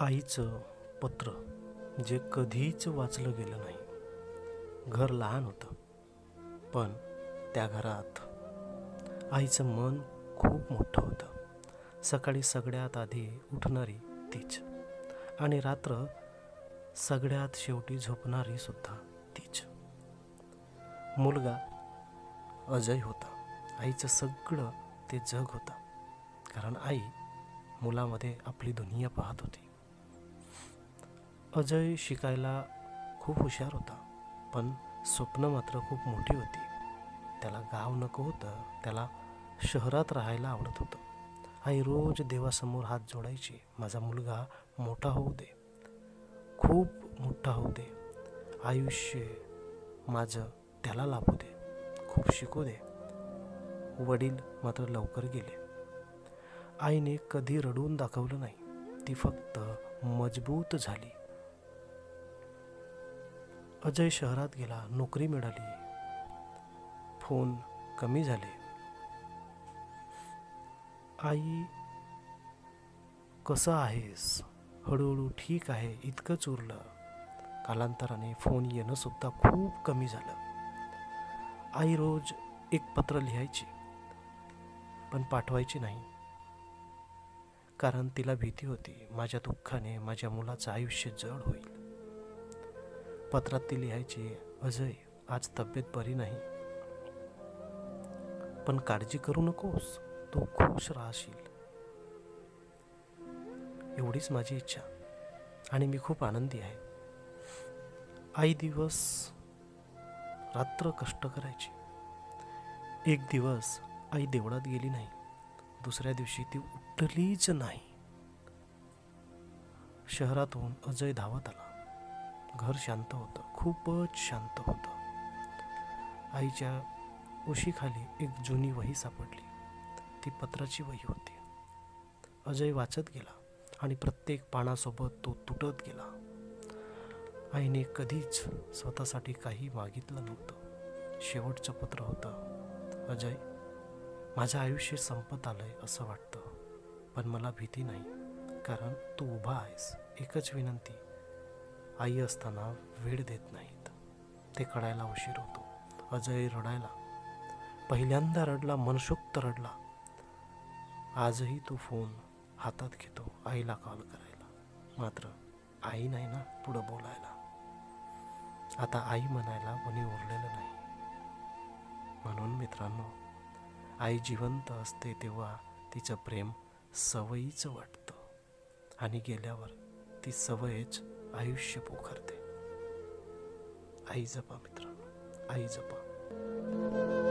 आईचं पत्र जे कधीच वाचलं गेलं नाही. घर लहान होतं पण त्या घरात आईचं मन खूप मोठं होतं. सकाळी सगळ्यात आधी उठणारी तीच आणि रात्र सगळ्यात शेवटी झोपणारी सुद्धा तीच. मुलगा अजय होता. आईचं सगळं ते जग होतं. कारण आई मुलामध्ये आपली दुनिया पाहत होती. अजय शिकायला खूप हुशार होता पण स्वप्न मात्र खूप मोठी होती. त्याला गाव नको होतं त्याला शहरात राहायला आवडत होतं. आई रोज देवासमोर हात जोडायची माझा मुलगा मोठा होऊ दे खूप मोठा होऊ दे आयुष्य माझं त्याला लाभू दे खूप शिकू दे. वडील मात्र लवकर गेले. आईने कधी रडून दाखवलं नाही. ती फक्त मजबूत झाली. अजय शहरात गेला नोकरी मिळाली. फोन कमी झाले. आई कसं आहेस? हळूहळू ठीक आहे इतकंच उरलं कालांतराने फोन येणं सुद्धा खूप कमी झालं. आई रोज एक पत्र लिहायची पण पाठवायची नाही. कारण तिला भीती होती. माझ्या दुःखाने माझ्या मुलाचं आयुष्य जड होईल. पत्रात ती लिहायची अजय आज तब्येत बरी नाही. पण काळजी करू नकोस. तू खुश राहशील. एवढीच माझी इच्छा. आणि मी खूप आनंदी आहे. आई दिवस रात्र कष्ट करायची. एक दिवस आई देवळात गेली नाही. दुसऱ्या दिवशी ती उठलीच नाही. शहरातून अजय धावत आला. घर शांत होतं. खूपच शांत होतं. आईच्या उशीखाली एक जुनी वही सापडली. ती पत्राची वही होती. अजय वाचत गेला आणि प्रत्येक पानासोबत तो तुटत गेला. आईने कधीच स्वतःसाठी काही मागितलं नव्हतं. शेवटचं पत्र होतं अजय माझं आयुष्य संपत आलं आहे असं वाटतं. पण मला भीती नाही कारण तू उभा आहेस. एकच विनंती आई असताना वेळ देत नाहीत. ते कळायला उशीर होतो. अजय रडायला. पहिल्यांदा रडला मनसोक्त रडला. आजही तू फोन हातात घेतो आईला कॉल करायला. मात्र आई नाही ना पुढं बोलायला. आता आई म्हणायला कोणी उरलेलं नाही. म्हणून मित्रांनो आई जिवंत असते तेव्हा तिचं प्रेम सवयीचं वाटतं. आणि गेल्यावर ती सवयच आयुष्य पोखरते. आई जपा मित्रांनो. आई जपा.